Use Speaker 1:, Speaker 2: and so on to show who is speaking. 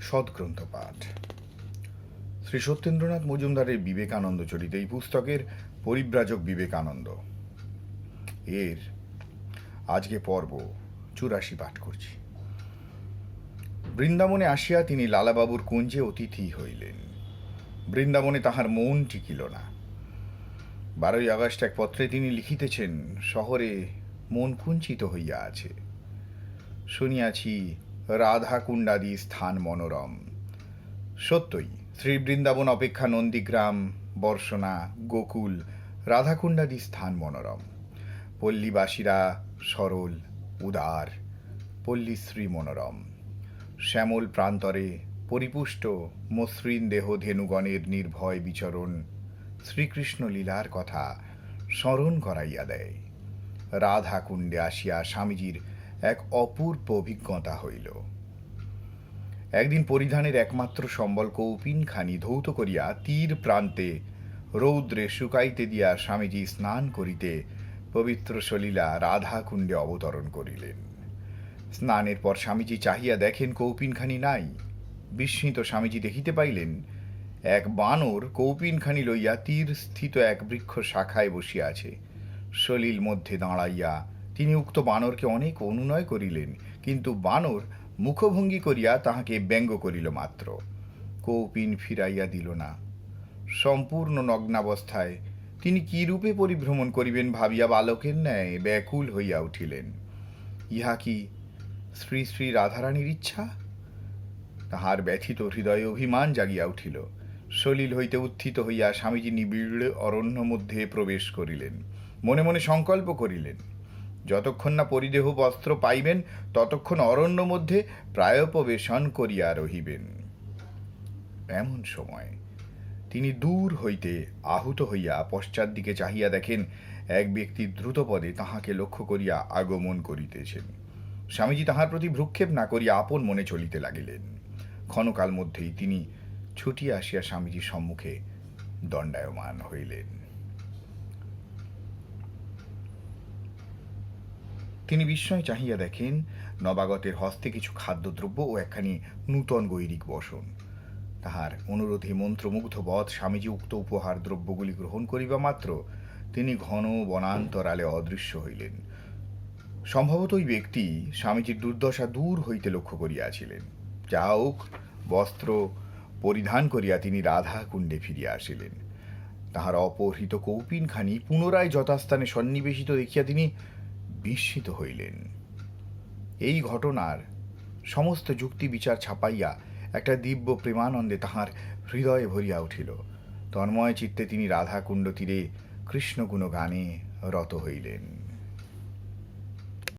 Speaker 1: সৎগ্রন্থ পাঠ শ্রী সত্যেন্দ্রনাথ মজুমদারের বিবেকানন্দ চরিত এই পুস্তকের পরিব্রাজক বিবেকানন্দ। এর আজকে পর্ব চুরাশি পাঠ করছি। বৃন্দাবনে আসিয়া তিনি লালাবাবুর কুঞ্জে অতিথি হইলেন। বৃন্দাবনে তাহার মন টিকিল না। বারোই আগস্ট এক পত্রে তিনি লিখিতেছেন, শহরে মন কুঞ্চিত হইয়া আছে। শুনিয়াছি রাধাকুণ্ডাদি স্থান মনোরম। সত্যই শ্রী বৃন্দাবন অপেক্ষা নন্দীগ্রাম বর্ষণা গোকুল রাধাকুণ্ডাদি স্থান মনোরম। পল্লীবাসীরা সরল, উদার, পল্লীশ্রী মনোরম। শ্যামল প্রান্তরে পরিপুষ্ট মসৃণ দেহ ধেনুগণের নির্ভয় বিচরণ শ্রীকৃষ্ণ লীলার কথা স্মরণ করাইয়া দেয়। রাধাকুণ্ডে আসিয়া স্বামীজির এক অপূর্ব অভিজ্ঞতা হইল। একদিন পরিধানের একমাত্র সম্বল কৌপিনখানি ধৌত করিয়া তীর প্রান্তে রৌদ্রে শুকাইতে দিয়া স্বামীজি স্নান করিতে পবিত্র সলীলা রাধাকুণ্ডে অবতরণ করিলেন। স্নানের পর স্বামীজি চাহিয়া দেখেন কৌপিনখানি নাই। বিস্মিত স্বামীজি দেখিতে পাইলেন, এক বানর কৌপিনখানি লইয়া তীর স্থিত এক বৃক্ষ শাখায় বসিয়া আছে। সলিল মধ্যে দাঁড়াইয়া তিনি উক্ত বানরকে অনেক অনুনয় করিলেন, কিন্তু বানর মুখভঙ্গি করিয়া তাহাকে ব্যঙ্গ করিল মাত্র। কৌপিন ফিরাইয়া দিল না। সম্পূর্ণ নগ্নাবস্থায় তিনি কি রূপে পরিভ্রমণ করিবেন ভাবিয়া বালকের ন্যায় ব্যাকুল হইয়া উঠিলেন। ইহা কি শ্রী শ্রী রাধারানীর ইচ্ছা? তাহার ব্যথিত হৃদয়ে অভিমান জাগিয়া উঠিল। সলিল হইতে উত্থিত হইয়া স্বামীজি নিবিড় অরণ্য মধ্যে প্রবেশ করিলেন। মনে মনে সংকল্প করিলেন যতক্ষণ না পরিদেহ বস্ত্র পাইবেন, ততক্ষণ অরণ্য মধ্যে প্রায়োপবেশন করিয়া রহিবেন। এমন সময় তিনি দূর হইতে আহুত হইয়া পশ্চাৎ দিকে চাহিয়া দেখেন, এক ব্যক্তি দ্রুতপদে তাহাকে লক্ষ্য করিয়া আগমন করিতেছেন। স্বামীজি তাহার প্রতি ভ্রুক্ষেপ না করিয়া আপন মনে চলিতে লাগিলেন। ক্ষণকাল মধ্যেই তিনি ছুটিয়া আসিয়া স্বামীজির সম্মুখে দণ্ডায়মান হইলেন। তিনি বিস্ময় চাহিয়া দেখেন, নবাগতের হস্তে কিছু খাদ্যদ্রব্য ও একখানি নূতন গৈরিক বসন। তাহার অনুরোধে মন্ত্রমুগ্ধ বধ স্বামীজি উক্ত উপহার দ্রব্যগুলি গ্রহণ করিবা মাত্র, তিনি ঘন বনান্তরালে অদৃশ্য হইলেন। সম্ভবত ওই ব্যক্তি স্বামীজির দুর্দশা দূর হইতে লক্ষ্য করিয়াছিলেন। যা হোক, বস্ত্র পরিধান করিয়া তিনি রাধা কুণ্ডে ফিরিয়া আসিলেন। তাহার অপহৃত কৌপিনখানি পুনরায় যথাস্থানে সন্নিবেশিত দেখিয়া তিনি বিস্মিত হইলেন। এই ঘটনার সমস্ত যুক্তি বিচার ছাপাইয়া একটা দিব্য প্রেমানন্দে তাহার হৃদয়ে ভরিয়া উঠিল। তন্ময় চিত্তে তিনি রাধাকুণ্ড তীরে কৃষ্ণগুণ গানে রত হইলেন।